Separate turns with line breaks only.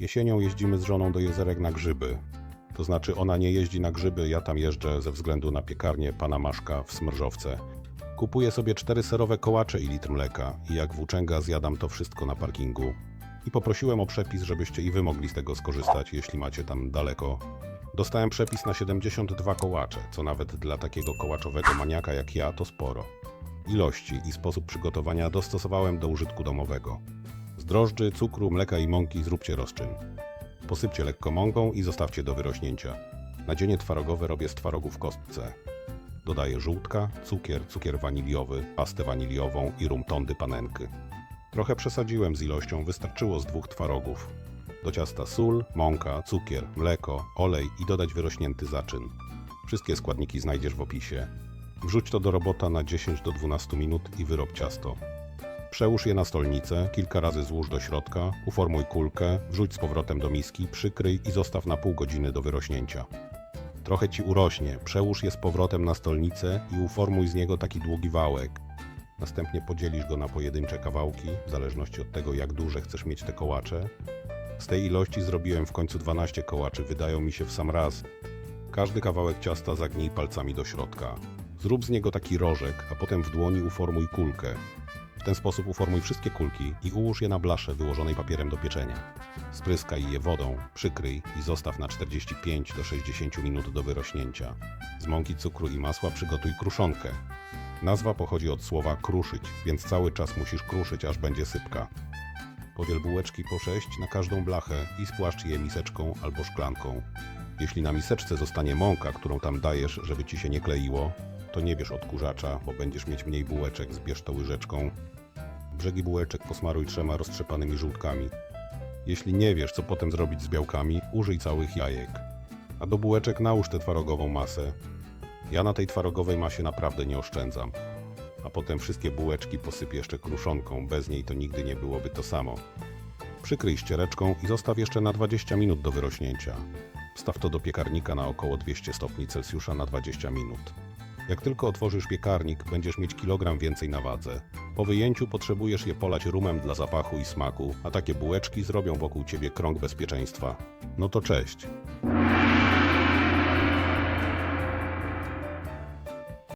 Jesienią jeździmy z żoną do jezerek na grzyby. To znaczy ona nie jeździ na grzyby, ja tam jeżdżę ze względu na piekarnię pana Maszka w Smrżowce. Kupuję sobie cztery serowe kołacze i litr mleka i jak włóczęga zjadam to wszystko na parkingu. I poprosiłem o przepis, żebyście i wy mogli z tego skorzystać, jeśli macie tam daleko. Dostałem przepis na 72 kołacze, co nawet dla takiego kołaczowego maniaka jak ja to sporo. Ilości i sposób przygotowania dostosowałem do użytku domowego. Drożdży, cukru, mleka i mąki zróbcie rozczyn. Posypcie lekko mąką i zostawcie do wyrośnięcia. Nadzienie twarogowe robię z twarogu w kostce. Dodaję żółtka, cukier, cukier waniliowy, pastę waniliową i rum tondy panenky. Trochę przesadziłem z ilością, wystarczyło z dwóch twarogów. Do ciasta sól, mąka, cukier, mleko, olej i dodać wyrośnięty zaczyn. Wszystkie składniki znajdziesz w opisie. Wrzuć to do robota na 10 do 12 minut i wyrob ciasto. Przełóż je na stolnicę, kilka razy złóż do środka, uformuj kulkę, wrzuć z powrotem do miski, przykryj i zostaw na pół godziny do wyrośnięcia. Trochę ci urośnie, przełóż je z powrotem na stolnicę i uformuj z niego taki długi wałek. Następnie podzielisz go na pojedyncze kawałki, w zależności od tego jak duże chcesz mieć te kołacze. Z tej ilości zrobiłem w końcu 12 kołaczy, wydają mi się w sam raz. Każdy kawałek ciasta zagnij palcami do środka. Zrób z niego taki rożek, a potem w dłoni uformuj kulkę. W ten sposób uformuj wszystkie kulki i ułóż je na blasze wyłożonej papierem do pieczenia. Spryskaj je wodą, przykryj i zostaw na 45 do 60 minut do wyrośnięcia. Z mąki, cukru i masła przygotuj kruszonkę. Nazwa pochodzi od słowa kruszyć, więc cały czas musisz kruszyć, aż będzie sypka. Podziel bułeczki po 6 na każdą blachę i spłaszcz je miseczką albo szklanką. Jeśli na miseczce zostanie mąka, którą tam dajesz, żeby ci się nie kleiło, to nie bierz odkurzacza, bo będziesz mieć mniej bułeczek, zbierz to łyżeczką. Brzegi bułeczek posmaruj trzema roztrzepanymi żółtkami. Jeśli nie wiesz, co potem zrobić z białkami, użyj całych jajek. A do bułeczek nałóż tę twarogową masę. Ja na tej twarogowej masie naprawdę nie oszczędzam. A potem wszystkie bułeczki posyp jeszcze kruszonką, bez niej to nigdy nie byłoby to samo. Przykryj ściereczką i zostaw jeszcze na 20 minut do wyrośnięcia. Wstaw to do piekarnika na około 200 stopni Celsjusza na 20 minut. Jak tylko otworzysz piekarnik, będziesz mieć kilogram więcej na wadze. Po wyjęciu potrzebujesz je polać rumem dla zapachu i smaku, a takie bułeczki zrobią wokół ciebie krąg bezpieczeństwa. No to cześć.